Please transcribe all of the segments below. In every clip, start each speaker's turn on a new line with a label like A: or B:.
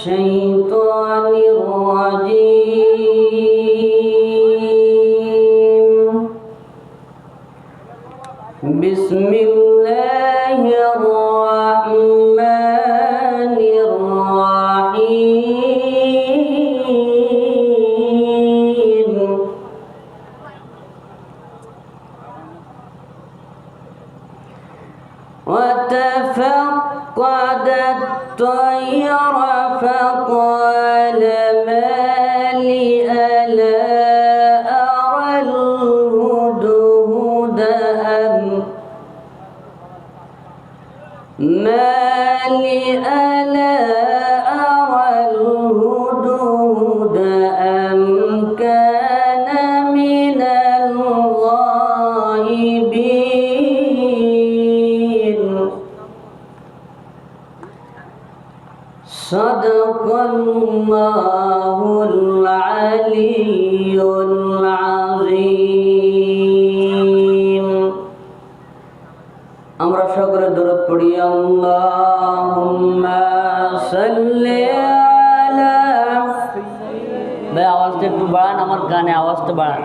A: الشيطان الرجيم صدق الله العلي العظيم আমরা সকলে দরদ পড়ি আল্লাহুম্মা সাল্লি আলা ভাই আওয়াজটা একটু বাড়ান আমার গানে আওয়াজটা বাড়ান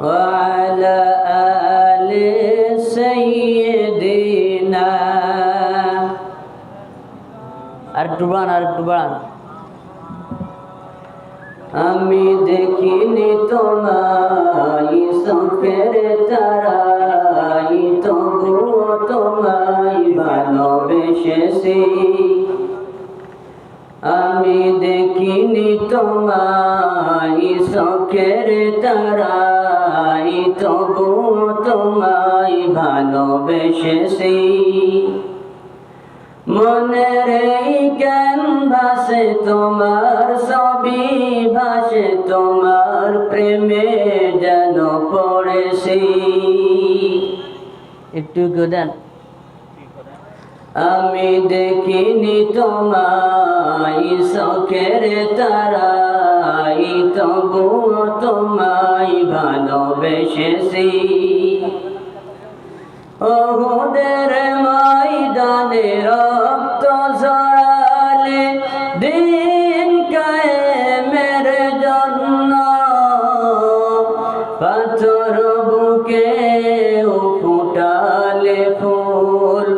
A: وعلى آل একটু বাড়ান আর একটু বাড়ান আমি দেখিনি তোমায় চোখের তারাই তবুও তোমায় ভালোবেসেছি। আমি দেখিনি তোমায় চোখের তারাই তবুও তোমায় ভালোবেসেছি। মনের এই জ্ঞান ভাসে তোমার সবই ভাসে তোমার প্রেমে যেন পড়েছি। একটু দেন আমি দেখিনি তোমায় শখের তারাই তবুও তোমায় ভালোবেসেছি। ওহুদের ময়দানে রক্ত ঝরালে দিন কায়েমের জন্য। পাথর বুকে ফুটালে ফুল,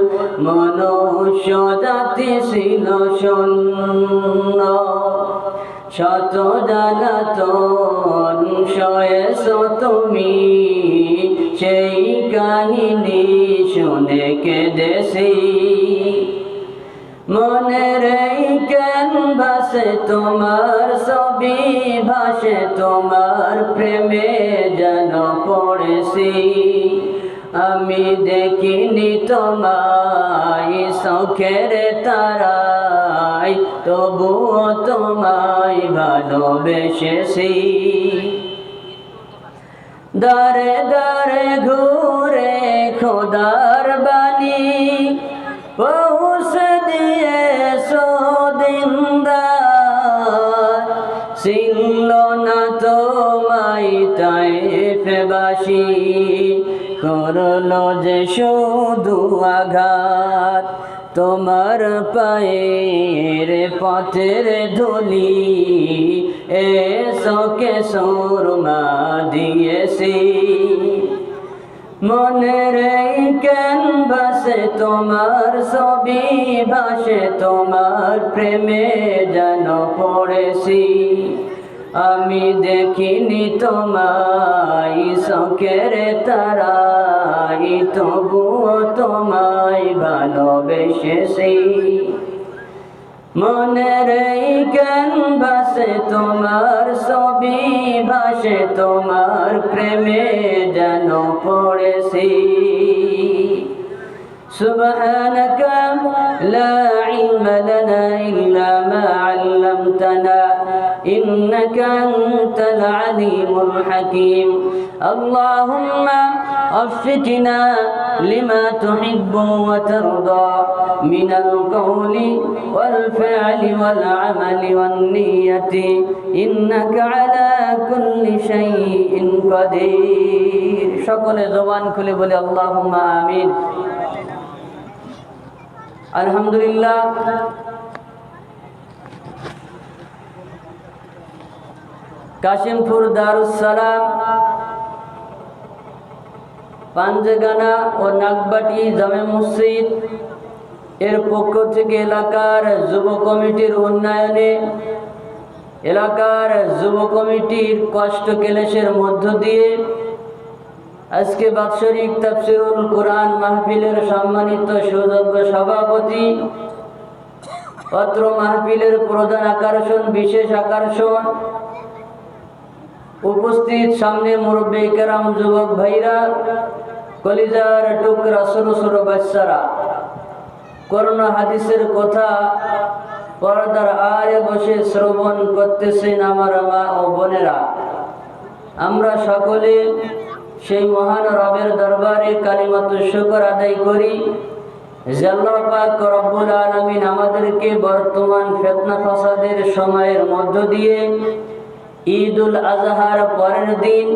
A: মনুষ্য জাতি ছিল শূন্য। শত জানাতন শয়েছ তুমি। সেই কাহিনী শুনে কেঁদেছি। মনের এই কেন ভাসে তোমার ছবি, ভাসে তোমার প্রেমে যেন পড়েছি। আমি দেখিনি তোমায় শখের তারাই তবুও তোমায় ভালোবেসেছি। দারে দারে ঘুরে খোদার বাণী পৌঁছে দিয়ে সোদিনদার ছিল না তোমায় তাইফবাসী করল যে শুধু আঘাত। তোমার পায়ের পথের ধুলি, এসকে সুরমা দিয়েছি। মনের এই ক্যানভাসে তোমার ছবি ভাসে তোমার প্রেমে যেন পড়েছি। আমি দেখিনি তোমায় শখের তারাই তবুও তোমায় ভালোবেসেছি। মনের এই জ্ঞান তোমার ছবি ভাসে, তোমার প্রেমে যেন পড়েছি। سبحانك لا علم لنا إلا ما علمتنا إنك أنت العليم الحكيم. اللهم أفتنا لما تحب وترضى من القول والفعل والعمل والنية إنك على كل شيء قدير. شكر زبان كل بل اللهم آمين. আলহামদুলিল্লাহ। কাশিমপুর দারুসালাম পাঞ্জেগানা ও নাগবাটি জামে মসজিদ, এর পক্ষ থেকে এলাকার যুব কমিটির উন্নয়নে, এলাকার যুব কমিটির কষ্ট কেলেসের মধ্য দিয়ে আজকে বাৎসরিক তাফসিরুল কোরআন মাহফিলের সম্মানিত সুযোগ্য সভাপতি, পত্র মাহফিলের প্রধান আকর্ষণ, বিশেষ আকর্ষণ, উপস্থিত সামনে মুরব্বী কেরাম যুবক ভাইরা, কলিজার টুকরা ছোট ছোট বাচ্চারা। করোনা হাদিসের কথা পর্দার আরে বসে শ্রবণ করতেছেন আমার মা ও বোনেরা। আমরা সকলে সেই মহান রবের দরবারে কালিমাত শুকর আদায় করি। জাল্লাহ পাক রব্বুল আলামিন আমাদেরকে বর্তমান ফেতনা ফাসাদের সময়ের মধ্য দিয়ে ঈদুল আজহার পরের দিন,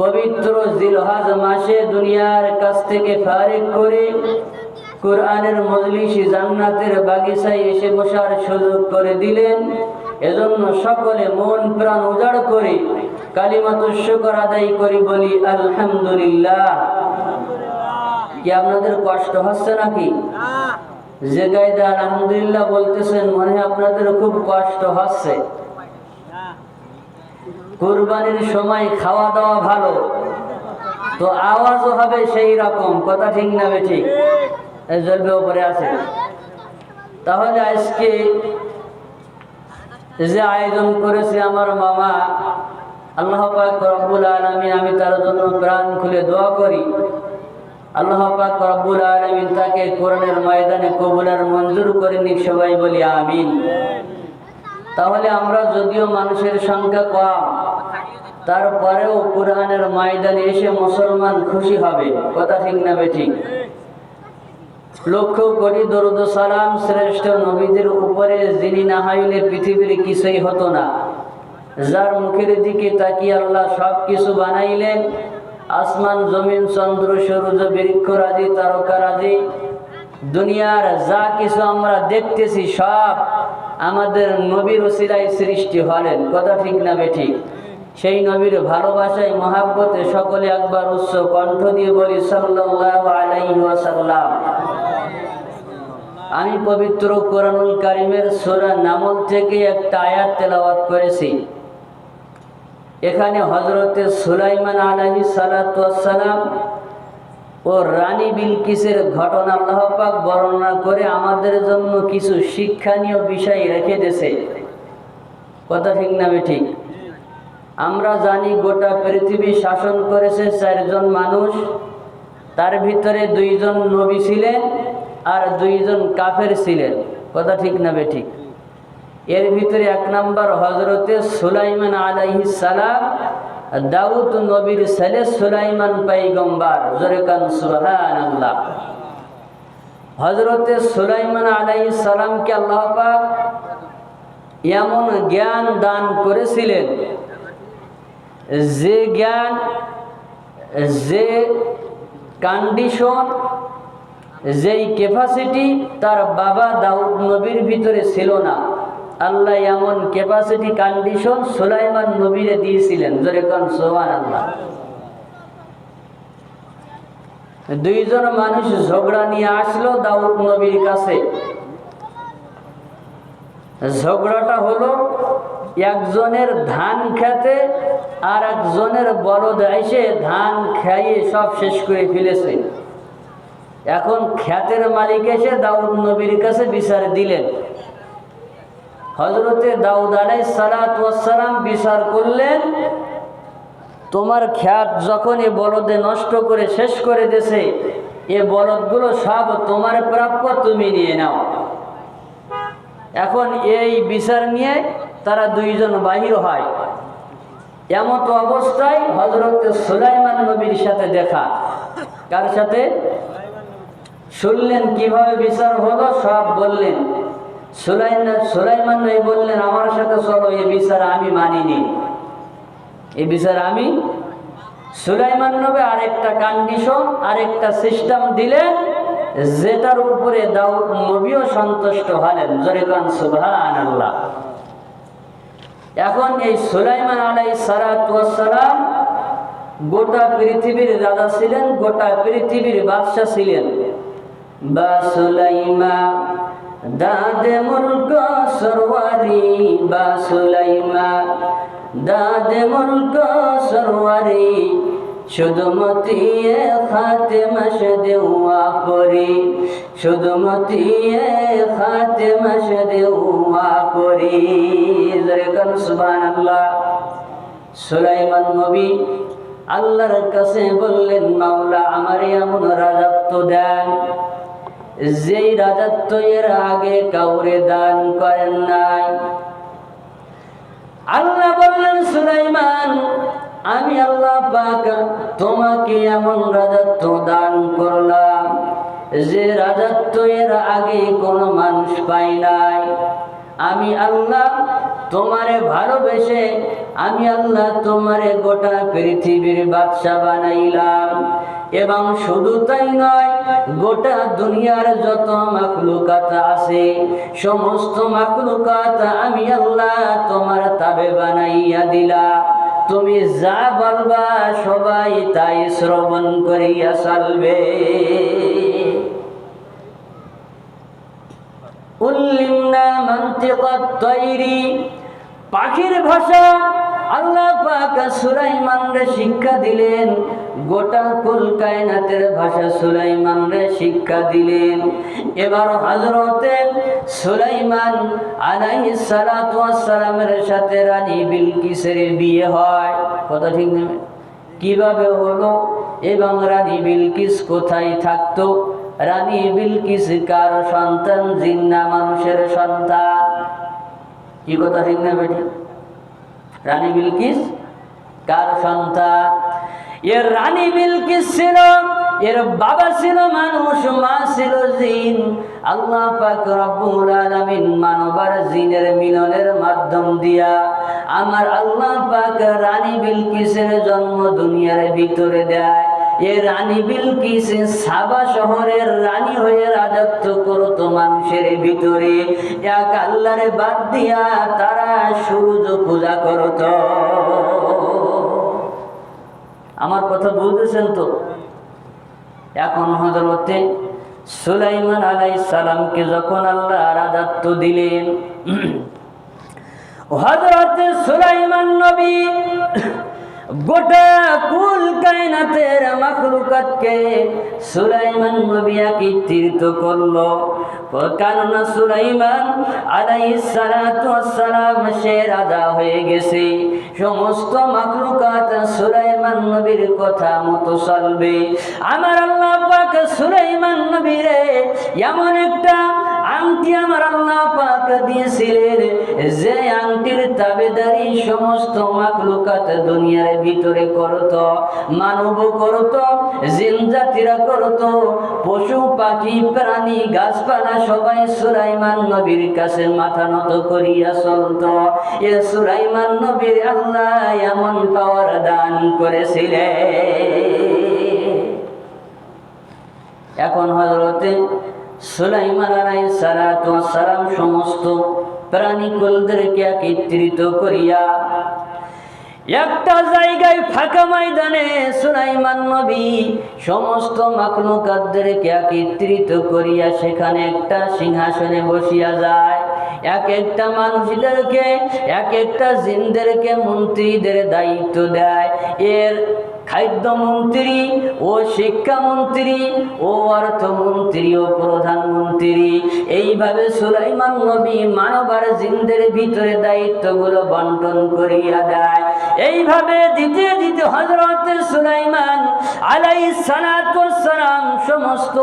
A: পবিত্র জিলহাজ মাসে দুনিয়ার কাছ থেকে ফারেক করে কোরআনের মজলিস জান্নাতের বাগিচায় এসে বসার সুযোগ করে দিলেন। এজন্য সকলে মন প্রাণ উজাড় করে কালিমাত শুকর আদায় করি বলি, আলহামদুলিল্লাহ। কি আপনাদের কষ্ট হচ্ছে নাকি? যে গাইদা আলহামদুলিল্লাহ বলতেছেন, মনে আপনাদের খুব কষ্ট হচ্ছে। কুরবানির সময় খাওয়া দাওয়া ভালো, তো আওয়াজও হবে সেই রকম। কথা ঠিক না বে ঠিক? জলবে উপরে আছে। তাহলে আজকে যে আয়োজন করেছে আমার মামা আল্লাহ পাক রব্বুল আলমিন, আমি তার জন্য প্রাণ খুলে দোয়া করি। আল্লাহ পাক রব্বুল আলমিন তাকে কোরআনের ময়দানে কবুলার মঞ্জুর করে নিক, সবাই বলি আমিন। তাহলে আমরা যদিও মানুষের সংখ্যা কম, তারপরেও কোরআনের ময়দানে এসে মুসলমান খুশি হবে। কথা ঠিক না ঠিক? লক্ষ্য করি, দরুদ সালাম শ্রেষ্ঠ নবীদের উপরে, যিনি না হইলে পৃথিবীর কিছুই হতো না। যার মুখের দিকে তাকিয়ে আল্লাহ সব কিছু বানাইলেন, আসমান, জমিন, চন্দ্র, সূর্য বৃক্ষ রাজি তারকা রাজি দুনিয়ার যা কিছু আমরা দেখতেছি সব আমাদের নবীর ওসিলায় সৃষ্টি হলেন। কথা ঠিক না বেঠিক সেই নবীর ভালোবাসায়, মহাব্বতে সকলে একবার উচ্চ কণ্ঠ দিয়ে বলি আলাইহি আমি পবিত্র কোরআনুল কারিমের সোরা নামল থেকে একটা আয়াত তেলাওয়াত করেছি। এখানে হজরতে সুলাইমান আলাহি সালাম ও রানী বিলকিসের ঘটনা আল্লাহপাক বর্ণনা করে আমাদের জন্য কিছু শিক্ষণীয় বিষয় রেখে দিয়েছে। কথা ঠিক না ঠিক? আমরা জানি গোটা পৃথিবী শাসন করেছে চারজন মানুষ, তার ভিতরে দুইজন নবী ছিলেন আর দুইজন কাফের ছিলেন। কথা ঠিক না ঠিক? এর ভিতরে এক নম্বর হজরতে সুলাইমান আলাইহি সালাম, দাউদ নবীর ছেলে সুলাইমান পাইগম্বার জোরেকান সুবহান আল্লাহ হজরতে সুলাইমান আলাইহি সালামকে আল্লাহ পাক এমন জ্ঞান দান করেছিলেন যে জ্ঞান, যে কন্ডিশন যেই ক্যাপাসিটি তার বাবা দাউদ নবীর ভিতরে ছিল না। আল্লাহ এমন ক্যাপাসিটি কন্ডিশন সুলাইমান নবীরে দিয়েছিলেন। যেরকম সোহান আল্লাহ দুইজন মানুষ ঝগড়া নিয়ে আসলো দাউদ নবীর কাছে। ঝগড়াটা হলো একজনের ধান খেতে আর একজনের বলদ এসে ধান খাইয়ে সব শেষ করে ফেলেছে। এখন খ্যাতের মালিক এসে দাউদ নবীর কাছে বিচার দিলেন। হজরতে দাউদ আলাই সালাতাম বিচার করলেন, তোমার খ্যাত যখন এ বলদে নষ্ট করে শেষ করে দেছে এ বলদগুলো সব তোমার প্রাপ্য, তুমি নিয়ে নাও। এখন এই বিচার নিয়ে তারা দুইজন বাহির হয়। এমত অবস্থায় হজরত সুলাইমান নবীর সাথে দেখা। কার সাথে? শুনলেন কীভাবে বিচার হলো, সব বললেন। সুলাইমান সুলাইমান বললেন, আমার সাথে চলো এই বিচার আমি মানিনি। এই বিচার আমি সুলাইমান নবী আরেকটা কন্ডিশন আরেকটা সিস্টেম দিলেন, যেটার উপরে দাউদ নবীও সন্তুষ্ট হলেন। জরিকান সুবহান আল্লাহ এখন এই সুলাইমান আলাই সালাম গোটা পৃথিবীর রাজা ছিলেন, গোটা পৃথিবীর বাদশাহ ছিলেন। বা সুলাইমা দাদে মুলক সরওয়ারি বা সুলাইমা। দাদে মুলক সরওয়ারি, শুধু মতিয়ে খাতে মাস দেওয়া করি। শুধু মতিয়ে খাতে মাস দেওয়া করি জরেকান সুবহানাল্লাহ। সুলাইমান নবী আল্লাহর কাছে বললেন, মাওলা আমার এমন রাজত্ব দেন যেই রাজত্ব এর আগে কাউরে দান করেন নাই। আল্লাহ বললেন, সুলাইমান, আমি আল্লাহ পাক তোমাকে এমন রাজত্ব দান করলাম যে রাজত্ব এর আগে কোনো মানুষ পাই নাই। আমি আল্লাহ তোমারে ভালোবেসে, আমি আল্লাহ তোমারে গোটা পৃথিবীর বাদশা বানাইলাম। এবং শুধু তাই নয়, গোটা দুনিয়ার যত মাকলুকাত আছে, সমস্ত মাকলুকাত আমি আল্লাহ তোমার তাবে বানাইয়া দিলাম। তুমি যা বলবা সবাই তাই শ্রবণ করিয়া চলবে। উল্লিমনা মান্তিকাত তৈরি, পাখির ভাষা আল্লাহ পাক সুলাইমানরে শিক্ষা দিলেন। গোটা কুল কায়নাতের ভাষা সুলাইমানরে শিক্ষা দিলেন। এবার হযরতে সুলাইমান আলাইহিস সালাতু ওয়াস সালামের সাথে রানী বিলকিসের বিয়ে হয়। কথা ঠিক নেই কীভাবে হলো? এবং রানী বিলকিস কোথায় থাকতো? রানী বিলকিস কার সন্তান? জিন্না মানুষের সন্তান। কি কথা ঠিক না বেটি? রানী বিলকিস? কার সন্তান? এর রানী বিলকিস ছিল, এর বাবা ছিল মানুষ, মা ছিল জিন। আল্লাহ পাক রব্বুল আলামিন মানবার জিনের মিলনের মাধ্যম দিয়া আমার আল্লাহ পাক রানী বিলকিসের জন্ম দুনিয়ার ভিতরে দেয়। এ রানী সাবা শহরের রানী হয়ে রাজত্ব করতো মানুষের ভিতরে। এক বাদ দিয়া তারা সূর্য পূজা করত। আমার কথা বুঝতেছেন তো? এখন হজরতে সুলাইমান আলাই সালামকে যখন আল্লাহ রাজত্ব দিলেন হজরতে সুলাইমান নবী গোটা কুল কায়নাতের মাখলুকাতকে সুলাইমান নবী একত্রিত করল। কেননা সুলাইমান আলাইহিস সালাতু ওয়াসসালাম সে রাজা হয়ে গেছে। সমস্ত মাখলুকাত সুলাইমান নবীর কথা মতো চলবে। আমার আল্লাহ পাক সুলাইমান নবীরে এমন একটা আংটি আমার আল্লাহ পাক দিয়েছিলেন। যে আংটির তাবেদারি সমস্ত মাখলুকাত দুনিয়ার ভিতরে করত, মানব করত জিন জাতিরা করত, পশু, পাখি, প্রাণী, গাছপালা সবাই সুলাইমান নবীর কাছে মাথা নত করিয়া চলত। এ সুলাইমান নবীর আল্লাহ এমন পাওয়ার দান করেছিলেন। এখন হজরতে সুলাইমান ওয়াস সালাম সমস্ত প্রাণী কুলদেরকে একত্রিত করিয়া একটা জায়গায় ফাঁকা ময়দানে সুলাইমান নবী সমস্ত মাকলুকাতদেরকে একত্রিত করিয়া সেখানে একটা সিংহাসনে বসিয়া যায়। এক একটা মানুষদেরকে, এক একটা জিনদেরকে, মন্ত্রীদের দায়িত্ব দেয়। এর খাদ্যমন্ত্রী ও শিক্ষামন্ত্রী ও অর্থমন্ত্রী ও প্রধানমন্ত্রী। এইভাবে সুলাইমান নবী মানবার জিন্দের ভিতরে দায়িত্বগুলো বন্টন করিয়া দেয়। এইভাবে দিতে দিতে হজরত সুলাইমান আলাই সালাম সমস্ত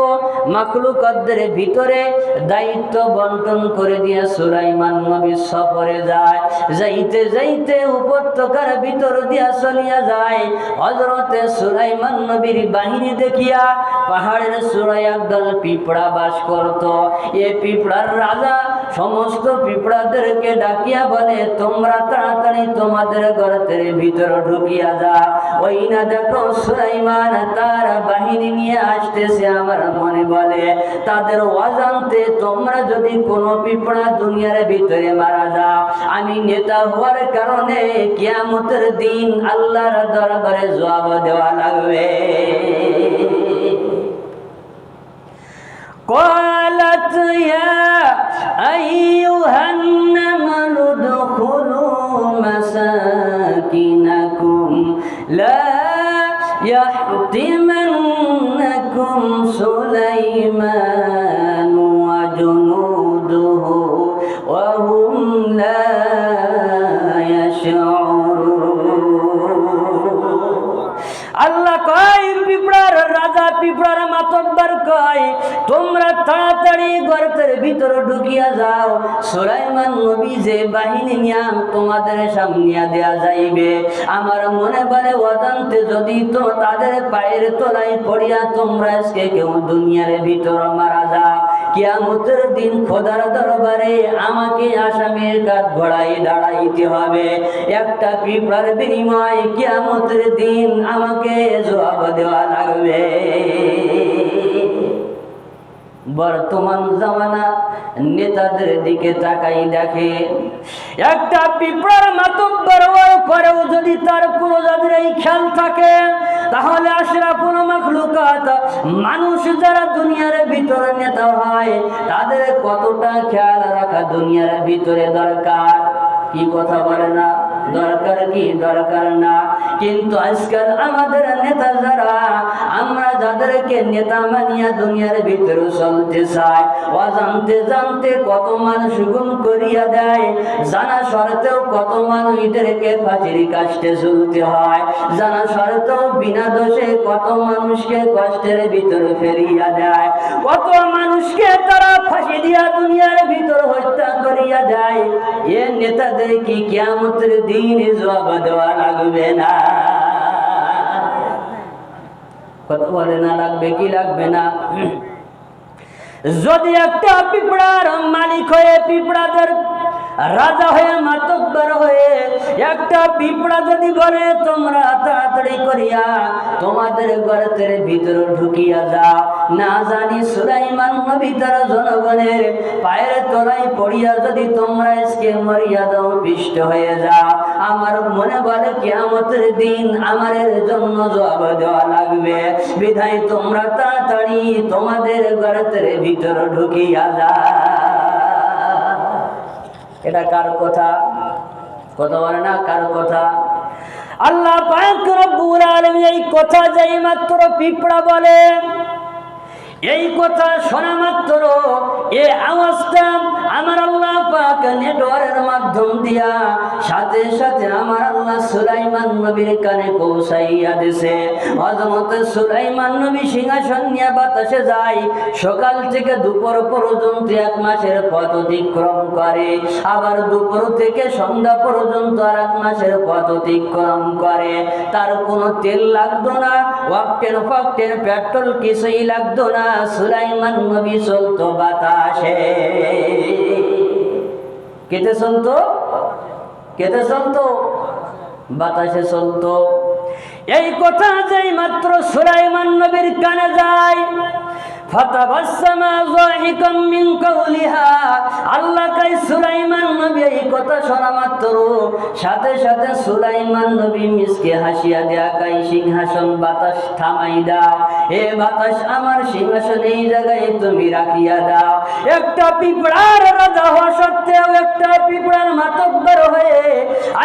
A: মাকলুকদের ভিতরে দায়িত্ব বন্টন করে দিয়ে সুলাইমান নবী সফরে যায়, যাইতে যাইতে উপত্যকার ভিতর দিয়া চলিয়া যায়। হজরতে সুলাইমান নবীর বাহিনী দেখিয়া পাহাড়ের চূড়ায় একদল পিঁপড়া বাস করত। এ পিঁপড়ার রাজা সমস্ত পিঁপড়াদেরকে ডাকিয়া বলে, তোমরা তাড়াতাড়ি তোমাদের গর্তের ভিতর ঢুকিয়া যা ওই না দেখো সুলাইমান তার বাহিনী নিয়ে আসতেছে আমার মনে বলে। তাদের অজান্তে তোমরা যদি কোনো পিঁপড়া দুনিয়ার ভিতরে মারা যাও, আমি নেতা হওয়ার কারণে কিয়ামতের দিন আল্লাহর দরবারে জবাব দেওয়া লাগবে। قالت يا أيها النمل ادخلوا مساكنكم لا يحطمنكم سليمان. রাজা পিঁপড়ার মাতব্বার কয়, তোমরা তাড়াতাড়ি গর্তের ভিতর ঢুকিয়া যাও। সুলাইমান নবী যে বাহিনী নিয়াম তোমাদের সামনিয়া দেয়া যাইবে। আমার মনে বলে, অজান্তে যদি তো তাদের পায়ের তলায় পড়িয়া তোমরা আজকে কেউ দুনিয়ার ভিতর মারা যাও কিয়ামতের দিন খোদার দরবারে আমাকে আসামের কাঠ ঘোড়াই দাঁড়াইতে হবে। একটা পিঁপড়ার বিনিময় কিয়ামতের দিন আমাকে জবাব দেওয়া লাগবে। বর্তমান জামানা নেতাদের দিকে তাকাই দেখে, একটা পিঁপড়ার মাতব্বর পরেও যদি তার প্রজাদের এই খেয়াল থাকে তাহলে আশরাফুল মাখলুকাত, মানুষ যারা দুনিয়ার ভিতরে নেতা হয়, তাদের কতটা খেয়াল রাখা দুনিয়ার ভিতরে দরকার? কি কথা বলে না? দরকার কি দরকার না? কিন্তু আজকাল আমাদের নেতা যারা, আমরা যাদেরকে নেতা মানিয়া দুনিয়ার ভিতরে চলতে চাই, অজান্তে জানতে কত মানুষ গুম করিয়া দেয়, জানা সত্ত্বেও কত মানুষদেরকে ফাঁসির কাষ্টে চলতে হয়, জানা সত্ত্বেও বিনা দোষে কত মানুষকে কষ্টের ভিতরে ফেরিয়া দেয়, কত মানুষকে তারা ফাঁসি দিয়া দুনিয়ার ভিতর হত্যা করিয়া দেয়, এ নেতাদের কি কিয়ামতের দিন জবাব দেওয়া লাগবে না। কথা বলে না লাগবে, কি লাগবে না? যদি একটা পিঁপড়ার মালিক হয়ে পিঁপড়াদের রাজা হয়ে মাতব্বর হয়ে একটা পিঁপড়া যদি বলে, তোমরা তাড়াতাড়ি করিয়া তোমাদের গর্তের ভিতরে ঢুকিয়া যাও। না জানি সুলাইমান নবী তারা জনগণের পায়ের তলায় পড়িয়া যদি তোমরা আজকে মরিয়া দাও, পিষ্ট হয়ে যাও। আমার মনে বলে, কিয়ামতের দিন আমাদের জন্য জবাব দেওয়া লাগবে। বিধায় তোমরা তাড়াতাড়ি তোমাদের গর্তের ভিতর ঢুকিয়া যা এটা কার কথা? কথা বলে না, কার কথা? আল্লাহ পাক রব্বুল আলামিন এই কথা যেই মাত্র পিঁপড়া বলে এই কথা শোনা মাত্র, এ আওয়াজটা আমার আল্লাহ পাক নেটওয়ার্কের মাধ্যম দিয়া সাথে সাথে আমার আল্লাহ সুলাইমান নবীর কানে পৌঁছাইয়া দিছে। হযরত সুলাইমান নবী সিংহাসন নিয়ে বাতাসে যায়, সকাল থেকে দুপুর পর্যন্ত এক মাসের পথ অতিক্রম করে। আবার দুপুর থেকে সন্ধ্যা পর্যন্ত আর এক মাসের পথ অতিক্রম করে। তার কোনো তেল লাগতো না ওয়াক্টেন ফক্টেন পেট্রোল কিছুই লাগতো না। সুলাইমান নবী চলতো বাতাসে। কেটে চলতো? কেতে চলতো? বাতাসে চলতো। এই কথা যেই মাত্র সুলাইমান নবীর কানে যায়। সাথে সাথে সুলাইমান বাতাস থামাই বাতাস আমার তুমি রাখিয়া দাও। একটা পিঁপড়ার রাজা হওয়া সত্ত্বেও একটা পিঁপড়ার মাতব্বর হয়ে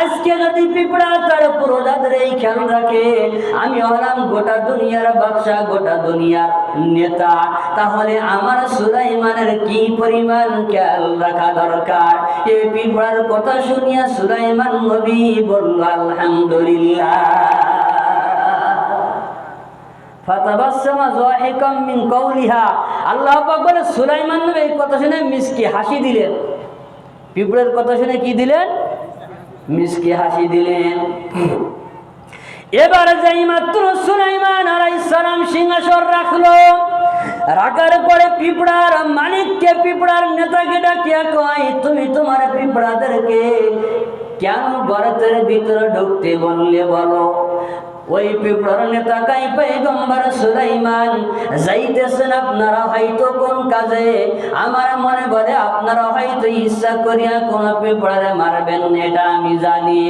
A: আজকে যদি পিঁপড়া তার এই খেয়াল রাখে, আমি হলাম গোটা দুনিয়ার ব্যবসা গোটা দুনিয়ার নেতা। তাহলে আমার সুলাইমানের কি পরিমাণ খেয়াল রাখা দরকার? এই পিঁপড়ার কথা শুনিয়া সুলাইমান নবী বলল, আলহামদুলিল্লাহ। আল্লাহ বলে, সুলাইমান নবী কথা শুনে মিসকি হাসি দিলেন। পিঁপড়ের কথা শুনে কি দিলেন? মিসকি হাসি দিলেন। এবার যেই মাত্র সুলাইমান আলাইসালাম সিংহাসন রাখল রাখার পরে পিঁপড়ার মালিককে পিঁপড়ার নেতাকে ডাকিয়া কয়, তুমি তোমার পিঁপড়াদেরকে কেন গরতের ভিতরে ঢুকতে বললে বলো? ওই পিঁপড়ার নেতা কাই পেগম্বর সুলাইমান? যাইতেছেন আপনারা হয়তো কোন কাজে? আমার মনে বলে, আপনারা হয়তো ইচ্ছা করিয়া কোন পিঁপড়ারে মারবেন এটা আমি জানি।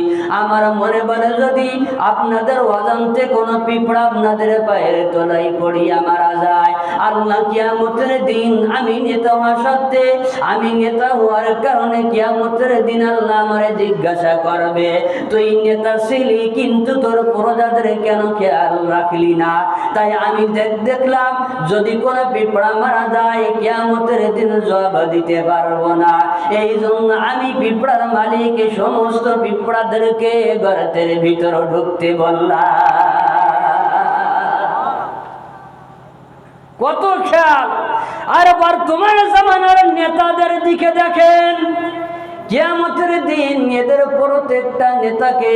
A: আমার মনে বলে, যদি আপনাদের অজান্তে কোন পিঁপড়া আপনাদের পায়ের তলাই পড়িয়া মারা যায়, আল্লাহ কিয়ামতের দিন আমি নেতা হওয়া সত্ত্বে, আমি নেতা হওয়ার কারণে কিয়ামতের দিন আল্লাহ আমারে জিজ্ঞাসা করবে, তুই নেতা ছিলি, কিন্তু তোর প্রজাদের কেন খেয়াল রাখলি না? তাই আমি দেখলাম, যদি কোনো পিঁপড়া মারা যায়, কিয়ামতের দিন জবাব দিতে পারব না। এই জন্য আমি পিঁপড়ার মালিক সমস্ত পিঁপড়াদেরকে গর্তের ভিতর ঢুকতে বললাম। কত খেয়াল! আর বর্তমান জামানার নেতাদের দিকে দেখেন। কিয়ামতের দিন এদের প্রত্যেকটা নেতাকে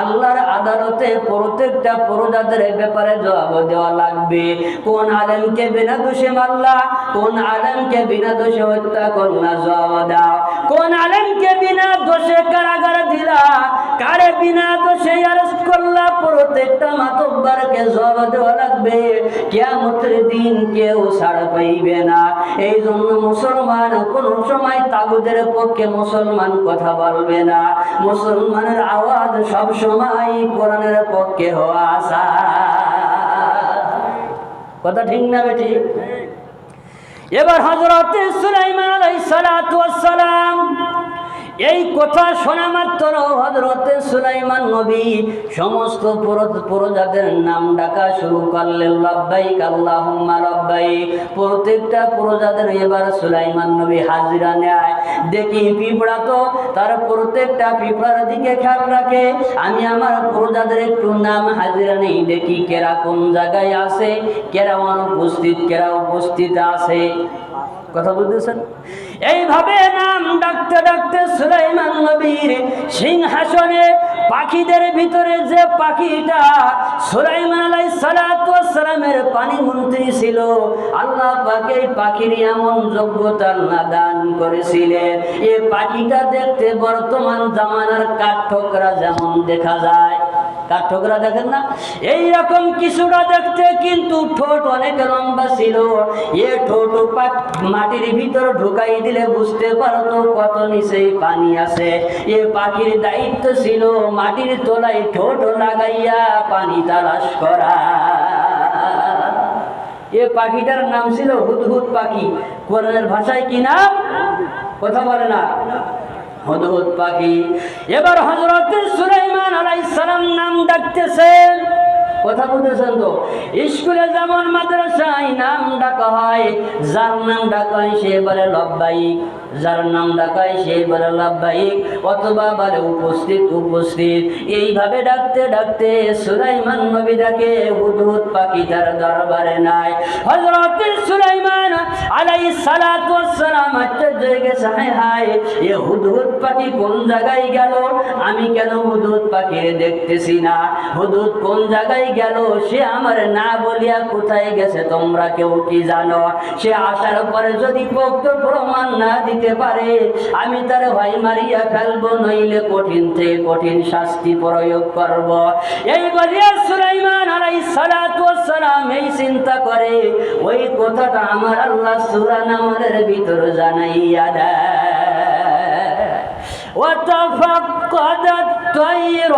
A: আল্লাহর আদালতে প্রত্যেকটা প্রজাদের ব্যাপারে জবাব দেওয়া লাগবে। কোন আলেমকে বিনা দোষে মারলা, কোন আলেমকে বিনা দোষে হত্যা করলা জবাব দাও। কোন আলেমকে বিনা দোষে দিলা কারে বিনা দোষে অ্যারেস্ট করলা প্রত্যেকটা মাতব্বারকে জবাব দেওয়া লাগবে। কিয়ামতের দিন কেউ ছাড় পাইবে না। এই জন্য মুসলমান কোন সময় তাগুদের পক্ষে মুসলমান কথা বলবে না। মুসলমানের আওয়াজ সব সময় কোরআনের পক্ষে হওয়া আসা কথা ঠিক না বেটি এবার হজরত সুলাইমান আলাইহিস সালাতু ওয়াস সালাম এই কথা শোনা মাত্র হজরতে সুলাইমান নবী। সমস্ত প্রজাদের নাম ডাকা শুরু করলেন, লব্বাইক আল্লাহুম্মা লব্বাইক। প্রত্যেকটা প্রজাদের এবার সুলাইমান নবী হাজিরা নেয়। দেখি পিঁপড়া তো তার প্রত্যেকটা পিঁপড়ার দিকে খেয়াল রাখে। আমি আমার প্রজাদের একটু নাম হাজিরা নেই, দেখি কেরা কোন জায়গায় আছে, কেরা অনুপস্থিত, কেরা উপস্থিত আছে। কথা বুঝতেছেন এইভাবে নাম ডাকতে ডাকতে সুলাইমান নবীর সিংহাসনে পাখিদের ভিতরে যে পাখিটা সুলাইমান আলাই সালামের পানি মন্ত্রী ছিল, আল্লাহ পাকে পাখির এমন যোগ্যতার না দান করেছিলেন। এই পাখিটা দেখতে বর্তমান জামানার কাঠঠোকরা যেমন দেখা যায় কাঠঠোকরা দেখেন না? এই রকম কিছুটা দেখতে কিন্তু ঠোঁট অনেক লম্বা ছিল। এ ঠোঁট মাটির ভিতর ঢুকাই দিলে বুঝতে পারতো কত নিচে পানি আছে। এ পাখির দায়িত্ব ছিল মাটির তলায় ঠোঁট লাগাইয়া পানি তালাশ করা। এ পাখিটার নাম ছিল হুদহুদ পাখি। কোরআনের ভাষায় কি নাম? কথা বলে না। হুদহুদ পাখি। এবার হজরত সুলাইমান আলাইসালাম সালাম নাম ডাকতেছেন কথা বলতেছেন তো? স্কুলে যেমন মাদ্রাসায় নাম ডাকা হয়, যার নাম ডাকা হয় সে বলে লব্বাইক। যার নাম ডাকা হয় সে বলে লব্বাইক অথবা বলে উপস্থিত উপস্থিত। এইভাবে ডাকতে ডাকতে সুলাইমান নবী ডাকে হুদহুদ পাখি তার দরবারে নাই। হযরত সুলাইমান আলাইহিস সালাতু সালাম এ হুদহুদ পাখি কোন জায়গায় গেল? আমি কেন হুদহুদ পাখি দেখতেছি না? হুদহুদ কোন জায়গায় গেল? সে আমার না বলিয়া কোথায় গেছে? তোমরা কেউ কি জানো? সে আসার পরে যদি প্রমাণ না দিতে পারে আমি তার ভাই মারিয়া ফেলবো নইলে কঠিন থেকে কঠিন শাস্তি প্রয়োগ করব এই বলিয়া সুলাইমান আলাইহিস সালাতু ওয়াস সালাম এই চিন্তা করে ওই কথাটা আমার আল্লাহ সূরা নামলের ভিতর জানাইয়া দেয় وتفقد الطير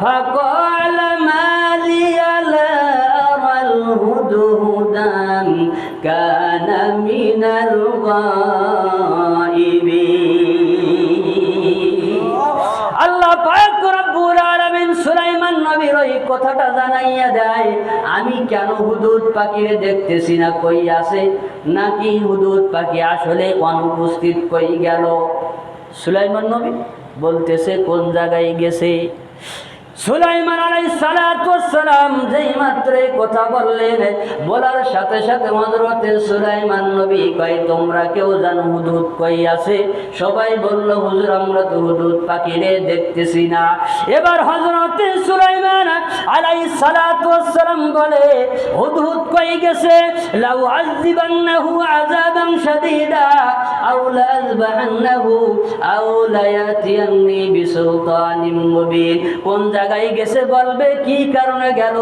A: فقال ما لي لا أرى الهدهد أم كان من الغائبين ওই কথাটা জানাইয়া দেয়, আমি কেন হুদুদ পাখিরে দেখতেছি না? কই আছে? নাকি হুদুদ পাখি আসলে অনুপস্থিত কই গেল? সুলাইমান নবী বলতেছে, কোন জায়গায় গেছে? সুলাইমান আলাই সালাম যেই মাত্র কথা বললেন, বলার সাথে সাথে হজরতে সুলাইমান নবী কয়, তোমরা কেউ জানো হুদুদ কই আছে সবাই বলল, হুজুর, আমরা তো হুদুদ পাখিরে দেখতেছি না। এবার হজরতে সুলাইমান আলাই সালাম বলে, হুদুদ কই গেছে? লাউ আযিবান্নাহু আযাবান শাদীদা। আও লাযবাহান্নাহু আও লায়াতিয়ান্নি বিসুলতানিম মুবিন কোন জায়গায় গেছে বলবে, কি কারণে গেল?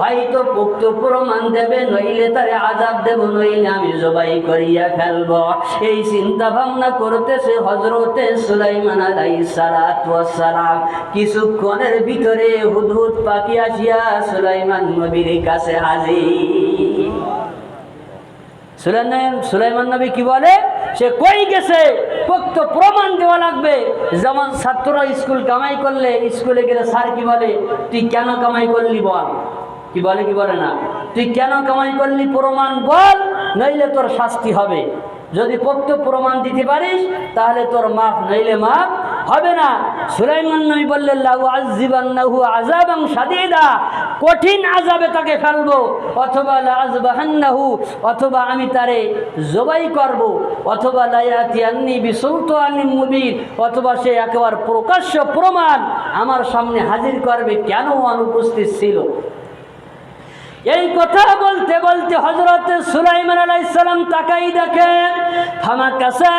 A: হয়তো পুক্ত প্রমাণ দেবে, নইলে তারে আজাব দেব, নইলে আমি জবাই করিয়া ফেলব। এই চিন্তা ভাবনা করতেছে হজরতে সুলাইমান ওয়াস সালাম কিছুক্ষণের ভিতরে হুদহুদ পাখি আসিয়া সুলাইমান নবীর কাছে হাজির। সুলাইমান সুলাইমান নবী কি বলে? সে কই গেছে? পোক্ত প্রমাণ দেওয়া লাগবে। যেমন ছাত্ররা স্কুল কামাই করলে, স্কুলে গেলে স্যার কি বলে? তুই কেন কামাই করলি বল? কি বলে কি বলে না? তুই কেন কামাই করলি প্রমাণ বল, নইলে তোর শাস্তি হবে। যদি পোক্ত প্রমাণ দিতে পারিস, তাহলে তোর মাফ, নইলে মাফ হবে না। সুলাইমান নবী বললেন, লাউ আযিবান্নাহু আযাবান শাদীদা। কঠিন আযাবে তাকে ফেলব, অথবা লাযবাহান্নাহু অথবা আমি তারে জবাই করব, অথবা লায়াতিয়ান্নি বিসুলতানিন মুবিন, অথবা সে একেবারে প্রকাশ্য প্রমাণ আমার সামনে হাজির করবে। কেন অনুপস্থিত ছিল? এই কথা বলতে বলতে হজরত সুলাইমান আলাইসালাম তাকাই দেখেন ফামা কাসা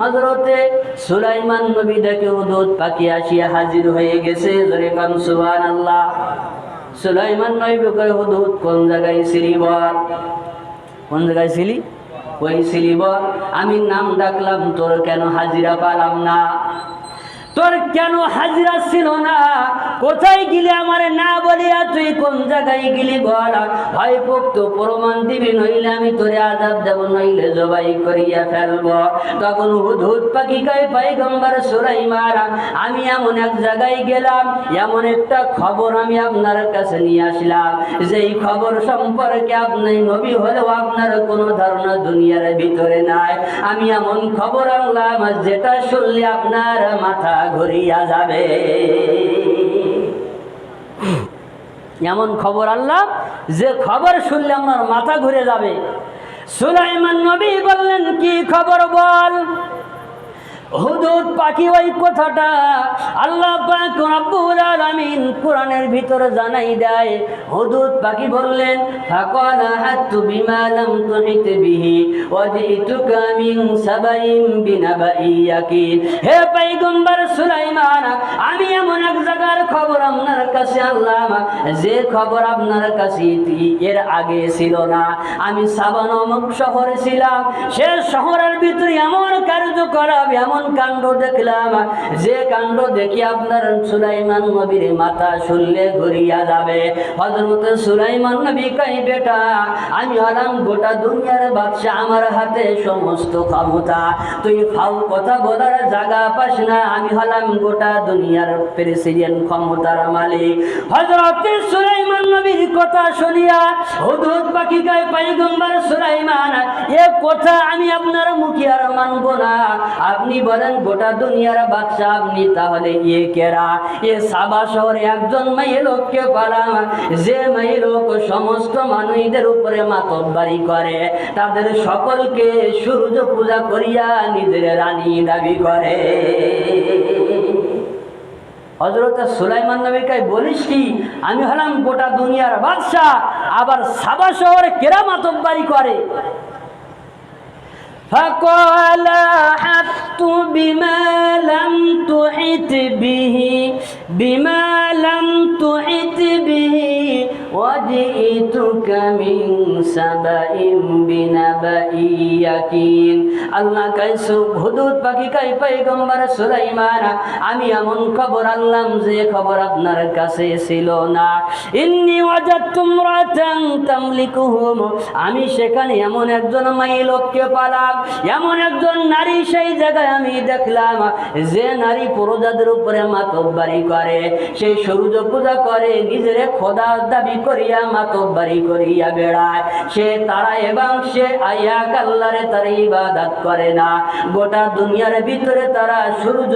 A: হজরতে সুলাইমান নবী দেখে উদুত পাখি আসিয়া হাজির হয়ে গেছে। জোরে কান, সুবহানাল্লাহ। সুলাইমান নবী কয় হুদুদ কোন জায়গায় ছিলি বল? কোন জায়গায় ছিলি? ওই ছিলি বল। আমি নাম ডাকলাম, তোর কেন হাজিরা পালাম না? তোর কেন হাজিরা ছিল না? কোথায় গিলি আমারে না বলিয়া তুই কোন জায়গায় গিলি বল? হয় পোক্ত প্রমাণ দিবি, নইলে আমি তোরে আজাব দেব, নইলে জবাই করিয়া ফেলব। তখন হুদহুদ পাখি কয় পাইগম্বর সুরাই মারা আমি এমন এক জায়গায় গেলাম, এমন একটা খবর আমি আপনার কাছে নিয়ে আসলাম। যেই খবর সম্পর্কে আপনি নবী হলেও আপনার কোনো ধারণা দুনিয়ার ভিতরে নাই। আমি এমন খবর আনলাম, যেটা শুনলে আপনার মাথা ঘুরিয়া যাবে। এমন খবর আনলাম যে খবর শুনলে আমার মাথা ঘুরে যাবে। সুলাইমান নবী বললেন, কি খবর বল? হুদুদ পাখি ওই কথাটা আল্লাহ কোরআনের ভিতরে জানাই দেয়। হুদুদ পাখি বললেন আমি এমন এক জায়গার খবর আপনার কাছে আনলাম, যে খবর আপনার কাছে এর আগে ছিল না। আমি সাবা নামক শহরে ছিলাম, সে শহরের ভিতরে এমন কার্যকলাপ, এমন কাণ্ড দেখলাম, যে কাণ্ড দেখি আপনার সুলাইমান নবীর মাথা শুনলে ঘুরিয়া যাবে। হজরত সুলাইমান নবী কাই বেটা, আমি হলাম গোটা দুনিয়ার বাদশাহ আমার হাতে সমস্ত ক্ষমতা। তুই ফাউ কথা বলার জায়গা পাস না, আমি হলাম গোটা দুনিয়ার প্রেসিডেন্ট ক্ষমতার মালিক। হজরত সুলাইমান নবীর কথা শুনিয়া হুদুদ পাখি গায়ে পাইগম্বর সুলাইমান, এ কথা আমি আপনার মুখে আর মানব না। আপনি বলেন, গোটা দুনিয়ার বাদশাহ আপনি তাহলে ইয়ে কেরা? এ সাবা শহরে একজন মেয়ে লোককে পালাম যে মেয়ে লোক সমস্ত মানুষদের উপরে মাতব্বারি করে, তাদের সকলকে সূর্য পূজা করিয়া নিজের রানী দাবি করে। হজরত সুলাইমান নবীকে বলিস কি, আমি হলাম গোটা দুনিয়ার বাদশাহ, আবার সাবা শহরে কেরা মাতব্বারি করে? فقال حط بما لم تحط به بما لم تحط به وجئتك من سبأ بنبأ يقين আল্লাহ কাইসু হুদুদ পাখি কাই পয়গম্বর সুলাইমান আমি এমন খবর আনলাম যে খবর আপনার কাছে ছিল না ইন্নি ওয়াজাদতু ইমরাতান তামলিকুহুম আমি সেখানে এমন একজন মাই লোককে পালাম এমন একজন নারী সেই জায়গায় আমি দেখলাম যে নারী পুরোজাদের উপরে মাতব্বারি করে সেই সূর্য পূজা করে নিজের খোদা দাবি করিয়া মাতব্বারি করিয়া বেড়ায়। সে তারা এবং সে আয়া কাল্লারে তার ইবাদাত করে না। গোটা দুনিয়ার ভিতরে তারা সূর্য